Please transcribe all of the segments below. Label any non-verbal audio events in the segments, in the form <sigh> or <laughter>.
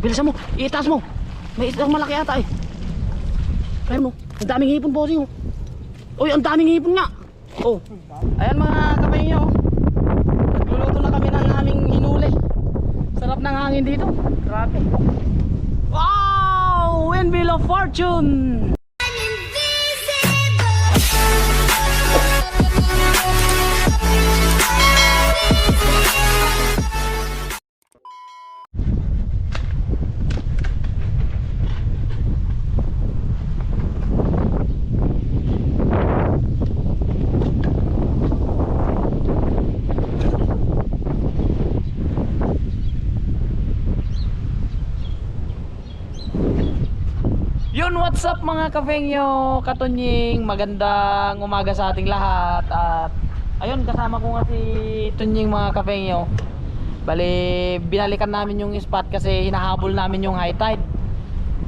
Bilisan mo. Itaas mo. May isang malaki ata eh. Ayun oh. Ang daming hipon bossing oh. Uy, ang daming hipon nga. Oh. Ayan mga kamay nyo. Nagluluto na kami ng aming hinuli. Sarap ng hangin dito. Grabe. Wow! Windmill of Fortune! Yun, what's up mga kafengyo, katunying, magandang umaga sa ating lahat At ayun, kasama ko nga si Tunying mga kafengyo. Bali, binalikan namin yung spot kasi hinahabol namin yung high tide.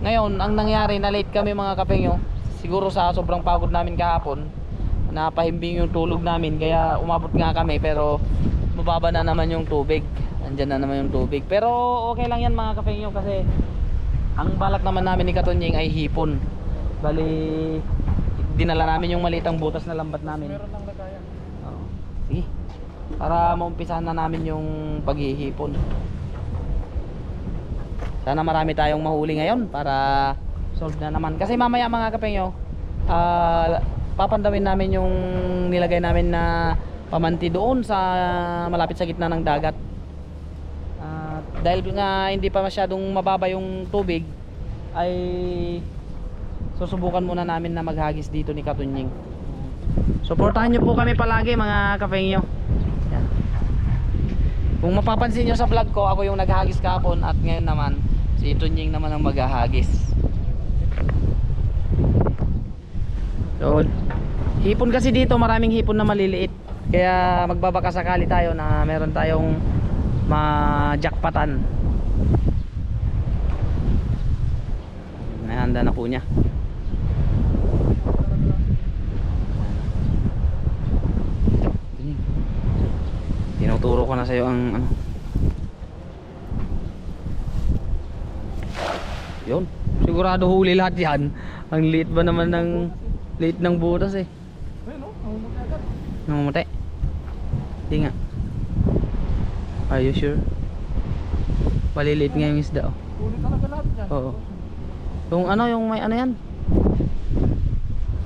Ngayon, ang nangyari, na late kami mga kafengyo. Siguro sa sobrang pagod namin kahapon Napahimbing yung tulog namin, kaya umabot nga kami Pero mababa na naman yung tubig. Andyan na naman yung tubig. Pero okay lang yan mga kafengyo kasi ang balak naman namin ni Katunying ay hipon. Bali, dinala namin yung malitang butas na lambat namin. Meron lang lagayan. Oo. Sige. Para maumpisahan na namin yung paghihipon. Sana marami tayong mahuli ngayon para solve na naman. Kasi mamaya mga kapengyo, ah papandawin namin yung nilagay namin na pamanti doon sa malapit sa gitna ng dagat. Dahil nga hindi pa masyadong mababa yung tubig ay susubukan muna namin na maghagis dito ni Katunying. Suportahan nyo po kami palagi mga kafengyo. Kung mapapansin nyo sa vlog ko, ako yung naghagis kahapon at ngayon naman si Tunying naman ang maghahagis. So, hipon kasi dito, maraming hipon na maliliit. Kaya magbabaka sakali tayo na meron tayong ma-jackpatan. Nahanda na po niya. Tinuturo ko na sa'yo ang ano. Yun. Sigurado huli lahat yan. Ang liit ba naman ng liit ng butas eh. Ayun o, ang agad. Namamatay. Hindi nga. Are you sure? Maliliit nga yung isda oh. Huli talaga lahat yan. Oo. Yung ano, yung may ano yan?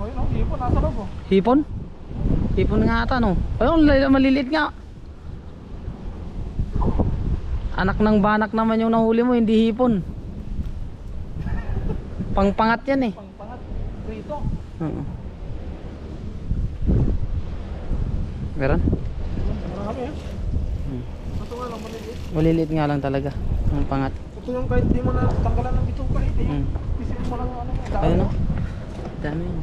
Ayun o, hipon, nasa loob o. Hipon? Hipon nga ata no. Ayun, maliliit nga. Anak ng banak naman yung nahuli mo, hindi hipon. Pangpangat yan eh. Pangpangat. Rito. Oo. Meron? Marami eh. Hmm. Ito nga lang, maliliit. Nga lang talaga. Ang pangat. Ito yung kahit di mo na tanggalan ng bituka, ito yung Hmm. isipin mo lang ang ano. daan Ayun mo. o. Dami yun.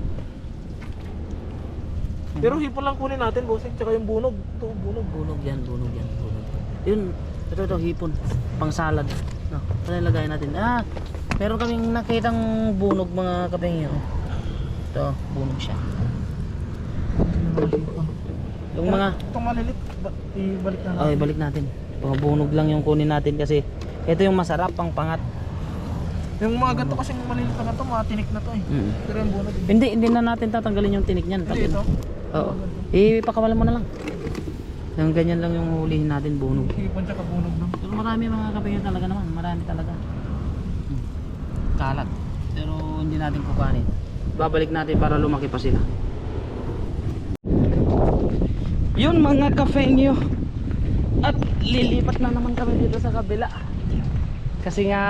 Pero hipon lang kunin natin, bossing. Tsaka yung bunog. Ito, bunog. Bunog yan, bunog yan, bunog. Yun, ito ito, hipon. Pang salad. No, ito na ilagay natin. Ah, meron kaming nakitang bunog mga kapengyo. Ito, bunog siya. Yung mga, Itong malilit, ba- ibalik na ay balik natin. Mga bunog lang yung kunin natin kasi ito yung masarap, pang pangat. Yung mga ganito kasing malilit na to, mga tinik na to eh. Mm. Pero yung bunog. eh. Hindi, hindi na natin tatanggalin yung tinik niyan. Hindi ito. Oo. Ipakawalan mo na lang. Yung ganyan lang yung hulihin natin, bunog. Hipon tsaka bunog lang. Pero marami mga kapatid talaga naman, marami talaga. Hmm. Kalat. Pero hindi natin kukuhanin. Babalik natin para lumaki pa sila. Yun mga kafengyo. At lilipat na naman kami dito sa kabila. Kasi nga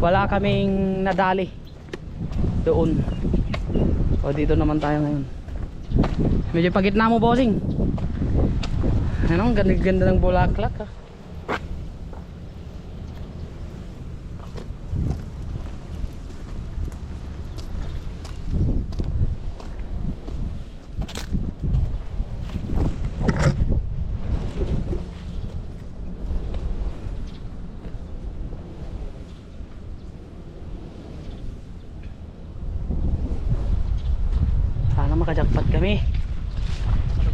wala kaming nadali doon. O dito naman tayo ngayon. Medyo pagitna mo bossing. Ano, ganda-ganda ng bulaklak ah. Sana makajakpat kami.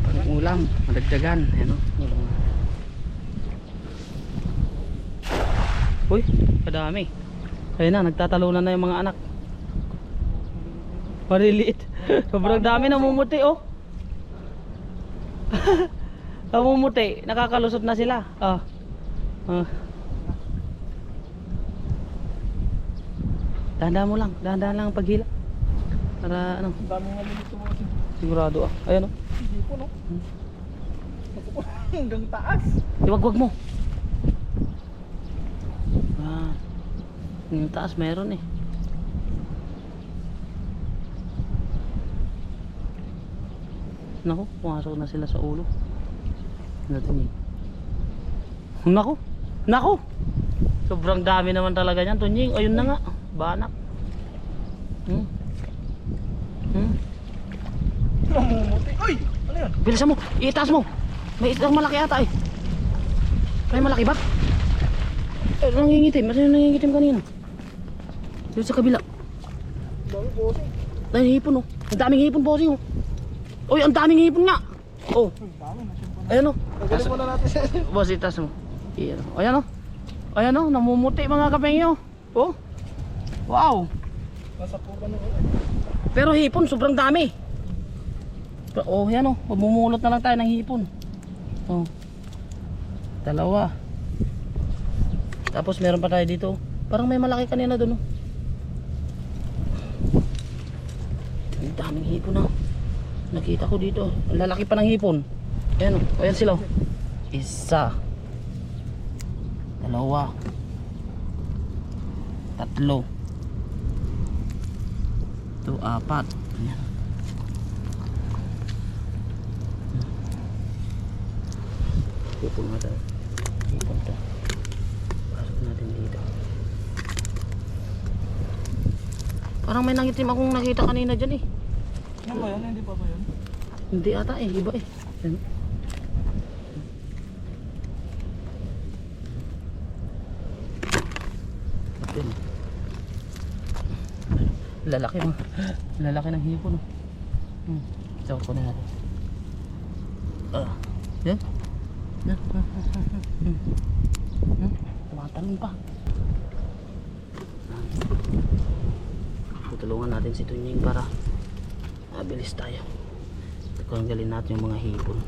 Ang ulam, madagdagan. Ayan o. Ulam. Uy, kadami. Ayun na, nagtatalunan na yung mga anak. Maliliit. <laughs> Sobrang dami namumuti oh. <laughs> namumuti, nakakalusot na sila. Ah. Ah. Dahan-dahan mo lang, dahan-dahan lang ang paghila. Para ano, dami nga dito mga. Sigurado ah. Ayan oh. Hindi po no. Hanggang taas. Iwag-wag mo. Ah. Yung taas meron eh. Nako, pumasok na sila sa ulo. Natin yun. Nako, nako. Sobrang dami naman talaga niyan, Tunying. Ayun na nga, banak. Hmm. Hmm. Namumuti. Uy! Ano yun? Bilisan mo, itaas mo. May isang malaki ata eh. May malaki ba? Eh, nangingitim. Ano yung nangingitim kanina? Dito sa kabila. Dami. Ay, hipon oh. Ang daming hipon po oh. Uy, ang daming hipon nga. Oh, na. ayan oh. Tagalin muna natin siya. <laughs> Boss, itaas mo. Iyan oh. Ayan oh. Ayan oh, namumuti mga kapengyo. Oh. Wow. Nasa ka na. Pero hipon, sobrang dami. Oh, yan oh. Mamumulot na lang tayo ng hipon. Oh. Dalawa. Tapos meron pa tayo dito. Parang may malaki kanina doon. Oh. Ang daming hipon na. Nakita ko dito. Ang lalaki pa ng hipon. Ayan oh. Ayan sila oh. Isa. Dalawa. Tatlo. Ito, apat. Ayan. Ipon nga tayo. Ipon to. Pasok natin dito. Parang may nangitim akong nakita kanina dyan eh. Ano ba yan? Hindi pa ba yun? Hindi ata eh, iba eh. Ayan. Lalaki mo. Lalaki ng hipon. oh. Hmm. Ito ko na natin. Ah. Yan. Yan. Hmm. Tumatalon pa. Tutulungan natin si Tunying para mabilis tayo. Tanggalin natin yung mga hipon.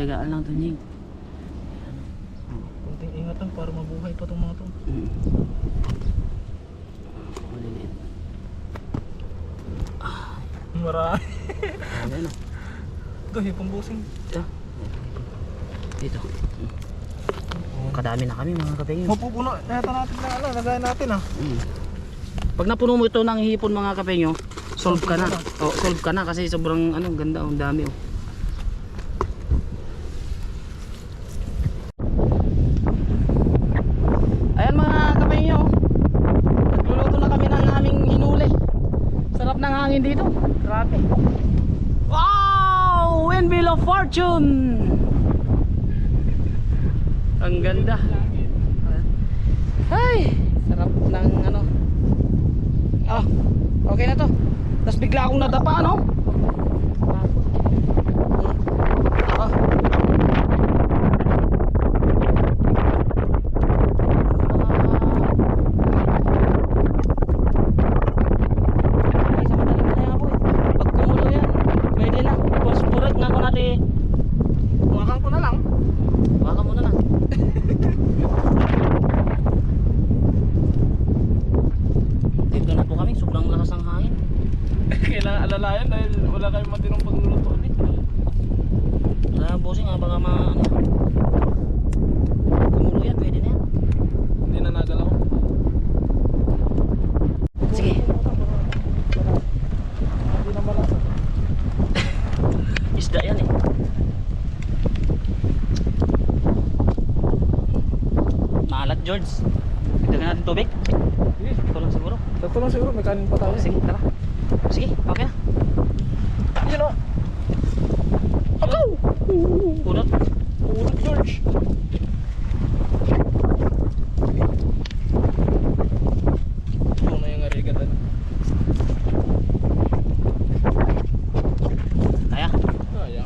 Tsaga-tsagaan lang to, Nying. Kunting ingatan para mabuhay pa itong mga to. Mm. Maliliit. Marami. Ayan o. Ito, hipong busing. Ito. Dito. Mm. Kadami na kami mga kapengyo. Mapupuno. Nata natin na ano. Lagayan natin ah. Mm. Pag napuno mo ito ng hipon mga kapengyo, solve ka na. Oh, solve ka na kasi sobrang ano, ganda, ang dami oh. Ayan mga kapengyo. Nagluluto na kami ng aming hinuli. Hangin dito. Grabe. Wow! Windmill of Fortune! Ang ganda. Ay, sarap ng ano. Ah, okay na to. Tapos bigla akong nadapa, ano? Ah. Ay, sa madaling na yan, boy. Pag kumulo yan, pwede na. Puspurek nga ko natin. Kumakan ko na lang. Baka muna na. Dito na po kami, sobrang lakas ng hangin. Kailangan alalayan dahil wala kayong matinong pagluluto ulit. Kaya bossing nga, baka ma... Ano, kumulo yan, pwede na yan. Hindi na nagalaw. Sige. Malasa. Isda yan eh. Maalat George. Dagdagan natin tubig. Ito lang siguro. Ito lang siguro. May kanin pa tayo. Sige, tara. Sige, okay na. Yun o. Ako! Punot. Ulot George. Ito na yung arigatan. Kaya, Kaya.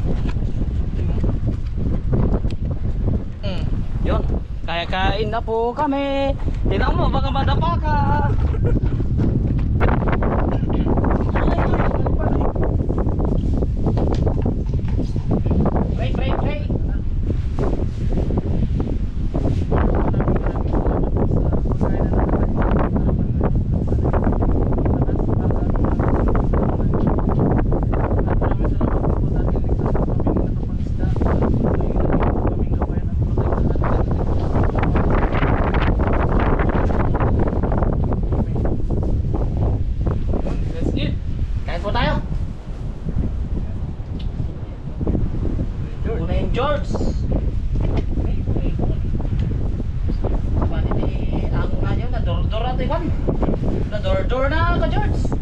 Mm. yun. Kaya kain na po kami. Tingnan mo, baka madapa ka. <laughs> kan. Door-door na ka, George.